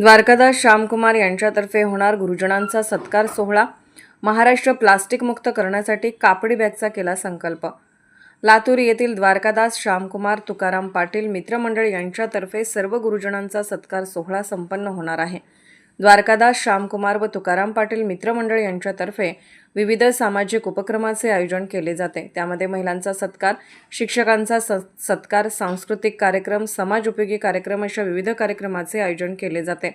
द्वारकादास श्यामकुमार यांच्यातर्फे होणार गुरुजनांचा सत्कार सोहळा. महाराष्ट्र प्लास्टिकमुक्त करण्यासाठी कापडी बॅगचा केला संकल्प. लातूर येथील द्वारकादास श्यामकुमार तुकाराम पाटील मित्रमंडळ यांच्यातर्फे सर्व गुरुजनांचा सत्कार सोहळा संपन्न होणार आहे. द्वारकादास श्यामकुमार व तुकाराम पाटील मित्रमंडळ यांच्यातर्फे विविध सामाजिक उपक्रमाचे आयोजन केले जाते. त्यामध्ये महिलांचा सत्कार शिक्षकांचा स सत्कार सांस्कृतिक कार्यक्रम समाज उपयोगी कार्यक्रम अशा विविध कार्यक्रमाचे आयोजन केले जाते.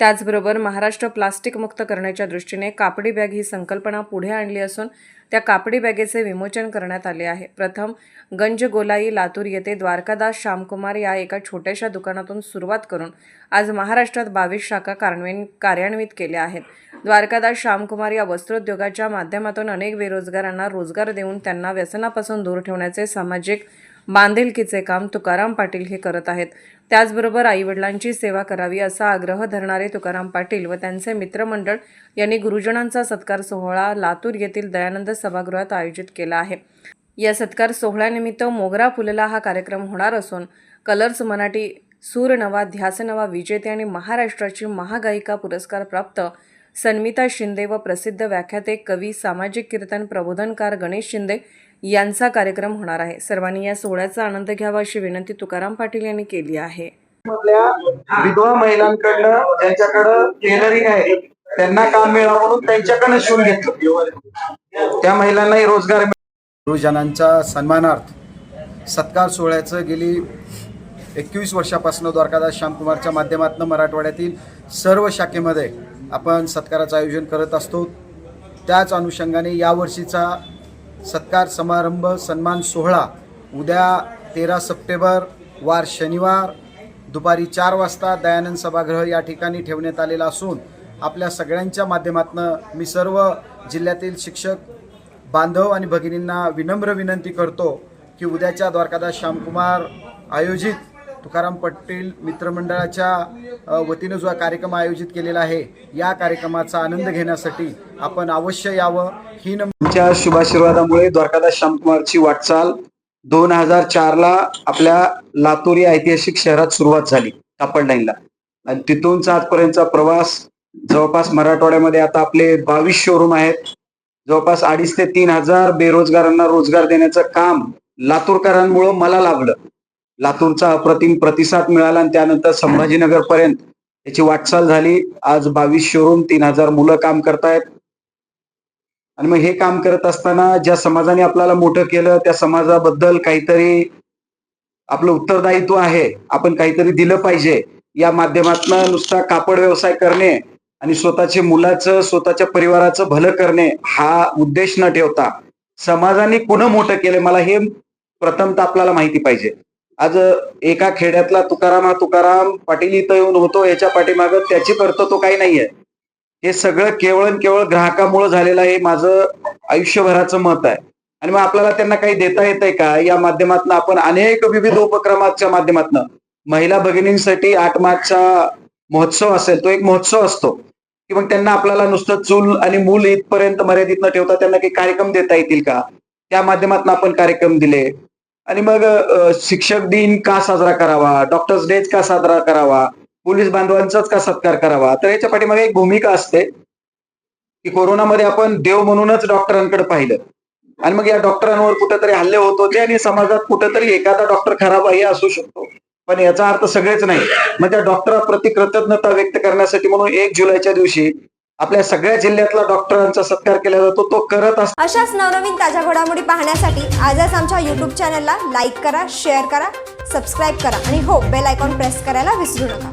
त्याचबरोबर महाराष्ट्र प्लास्टिक मुक्त करण्याच्या दृष्टीने कापडी बॅग ही संकल्पना पुढे आणली असून त्या कापडी बॅगेचे विमोचन करण्यात आले आहे. प्रथम गंज गोलाई लातूर येथे द्वारकादास श्यामकुमार या एका छोट्याशा दुकानातून सुरुवात करून आज महाराष्ट्रात बावीस शाखा कार्यान्वयन कार्यान्वित केल्या आहेत. द्वारकादास श्यामकुमार या वस्त्रोद्योगाच्या माध्यमातून अनेक बेरोजगारांना रोजगार देऊन त्यांना व्यसनापासून दूर ठेवण्याचे सामाजिक बांधिलकीचे काम तुकाराम पाटील हे करत आहेत. त्याचबरोबर आईवडिलांची सेवा करावी असा आग्रह धरणारे तुकाराम पाटील व त्यांचे मित्रमंडळ यांनी गुरुजनांचा सत्कार सोहळा लातूर येथील दयानंद सभागृहात आयोजित केला आहे. या सत्कार सोहळ्यानिमित्त मोगरा फुलला हा कार्यक्रम होणार असून कलर्स मराठी सूर नवा ध्यास नवा विजेते आणि महाराष्ट्राची महागायिका पुरस्कार प्राप्त सन्मिता शिंदे व प्रसिद्ध व्याख्याते कवी सामाजिक कीर्तन प्रबोधनकार गणेश शिंदे यांचा कार्यक्रम होणार आहे. सर्वांनी या सोहळ्याचा आनंद घ्यावा अशी विनंती तुकाराम पाटील यांनी केली आहे. मधल्या विधवा महिलांकडनं ज्यांच्याकडं टेलरिंग आहे त्यांना काम मिळावं म्हणून त्यांच्याकडनं शिवून घेतलं. त्या महिलांनाही रोजगार गुरुजनांच्या सन्मानार्थ सत्कार सोहळ्याचं गेली एकवीस वर्षापासून द्वारकादास श्यामकुमारच्या माध्यमातून मराठवाड्यातील सर्व शाखेमध्ये आपण सत्काराचं आयोजन करत असतो. त्याच अनुषंगाने यावर्षीचा सत्कार समारंभ सन्मान सोहळा उद्या तेरा सप्टेंबर वार शनिवार दुपारी चार वाजता दयानंद सभागृह या ठिकाणी ठेवण्यात आलेला असून आपल्या सगळ्यांच्या माध्यमातून मी सर्व जिल्ह्यातील शिक्षक बांधव आणि भगिनींना विनम्र विनंती करतो की उद्याच्या द्वारकादास श्यामकुमार आयोजित तुकाराम पटेल मित्रमंडळाच्या वतीनं जो कार्यक्रम आयोजित केलेला आहे या कार्यक्रमाचा आनंद घेण्यासाठी आपण अवश्य यावं. ही नमच्या तुमच्या शुभाशीर्वादामुळे द्वारकादास श्यामकुमारची वाटचाल दोन हजार चारला आपल्या लातूर या ऐतिहासिक शहरात सुरुवात झाली कापड लाईनला. आणि तिथूनचा आजपर्यंतचा प्रवास जवळपास मराठवाड्यामध्ये आता आपले बावीस शोरूम आहेत. जवळपास अडीच ते तीन हजार बेरोजगारांना रोजगार देण्याचं काम लातूरकरांमुळं मला लाभलं. लातूरचा अप्रतिम प्रतिसाद मिळाला आणि त्यानंतर संभाजीनगर पर्यंत त्याची वाटचाल झाली. आज बावीस शोरूम तीन हजार मुलं काम करतायत. आणि मग हे काम करत असताना ज्या समाजाने आपल्याला मोठं केलं त्या समाजाबद्दल काहीतरी आपलं उत्तरदायित्व आहे. आपण काहीतरी दिलं पाहिजे. या माध्यमातून नुसता कापड व्यवसाय करणे आणि स्वतःचे मुलाचं स्वतःच्या परिवाराचं भलं करणे हा उद्देश न ठेवता समाजाने कुणं मोठं केलं मला हे प्रथमतः आपल्याला माहिती पाहिजे. आज एका खेड्यातला तुकाराम हा तुकाराम पाटील इथं येऊन होतो याच्या पाठीमागं त्याची कर्तृत्व काही नाहीये. हे सगळं केवळ केवळ ग्राहकामुळे झालेलं आहे हे माझं आयुष्यभराचं मत आहे. आणि मग आपल्याला त्यांना काही देता येत आहे का? या माध्यमातून आपण अनेक विविध उपक्रमाच्या माध्यमातून महिला भगिनींसाठी आठ मार्चचा महोत्सव असेल तो एक महोत्सव असतो. की मग त्यांना आपल्याला नुसतं चूल आणि मूल इथपर्यंत मर्यादित न ठेवता त्यांना काही कार्यक्रम देता येतील का? त्या माध्यमातून आपण कार्यक्रम दिले. आणि मग शिक्षक दिन का साजरा करावा? डॉक्टर्स डे का साजरा करावा? पोलीस बांधवांचाच का सत्कार करावा? तर याच्या पाठीमागे एक भूमिका असते की कोरोनामध्ये आपण देव म्हणूनच डॉक्टरांकडे पाहिलं. आणि मग या डॉक्टरांवर कुठेतरी हल्ले होत होते आणि समाजात कुठेतरी एखादा डॉक्टर खराब असू शकतो. पण याचा अर्थ सगळेच नाही. मग त्या डॉक्टराप्रती कृतज्ञता व्यक्त करण्यासाठी म्हणून एक जुलैच्या दिवशी आपल्या सगळ्या जिल्ह्यातला डॉक्टरांचा सत्कार केला जातो तो करत असतो. अशाच नवनवीन ताज्या घडामोडी पाहण्यासाठी आजच आमच्या युट्यूब चॅनलला लाईक करा शेअर करा सबस्क्राईब करा आणि हो बेल आयकॉन प्रेस करायला विसरू नका.